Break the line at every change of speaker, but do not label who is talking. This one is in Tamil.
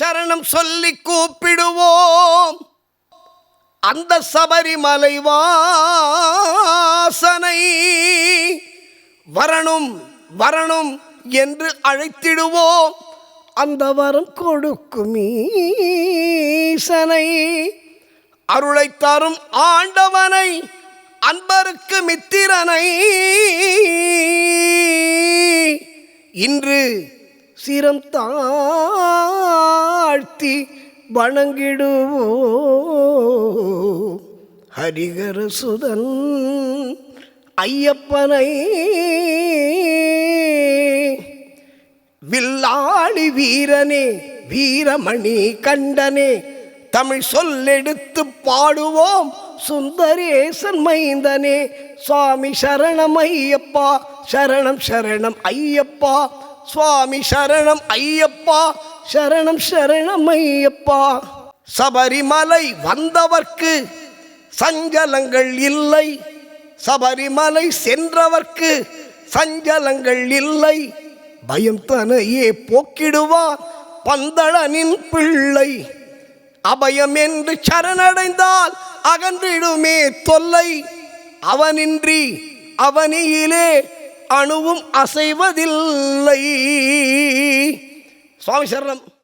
சரணம் சொல்லி கூப்பிடுவோம். அந்த சபரிமலை வாசனை வரணும் வரணும் என்று அழைத்திடுவோம். அந்த வரம் கொடுக்கும் ஈசனை. அருளை தரும் ஆண்டவனை அன்பருக்கு மித்திரனை. இன்று சிரம் தாழ்த்தி வணங்கிடுவோ ஹரிகர சுதன் ஐயப்பனை வில்லாளி வீரனே வீரமணி கண்டனே தமிழ் சொல்லெடுத்து பாடுவோம். சுந்தரேசன் மைந்தனே சுவாமி சரணம் ஐயப்பா சரணம் சரணம் ஐயப்பா. சுவாமி சரணம் ஐயப்பா. சரணம் சரணம் ஐயப்பா. சபரிமலை வந்தவர்க்கு சஞ்சலங்கள் இல்லை. சபரிமலை சென்றவர்க்கு சஞ்சலங்கள் இல்லை. பயம் தனையே போக்கிடுவார் பந்தளனின் பிள்ளை. அபயம் என்று சரணடைந்தால் அகன்றிடுமே தொல்லை. அவனின்றி அவனியிலே அணுவும் அசைவதில்லை. சுவாமி சரணம்.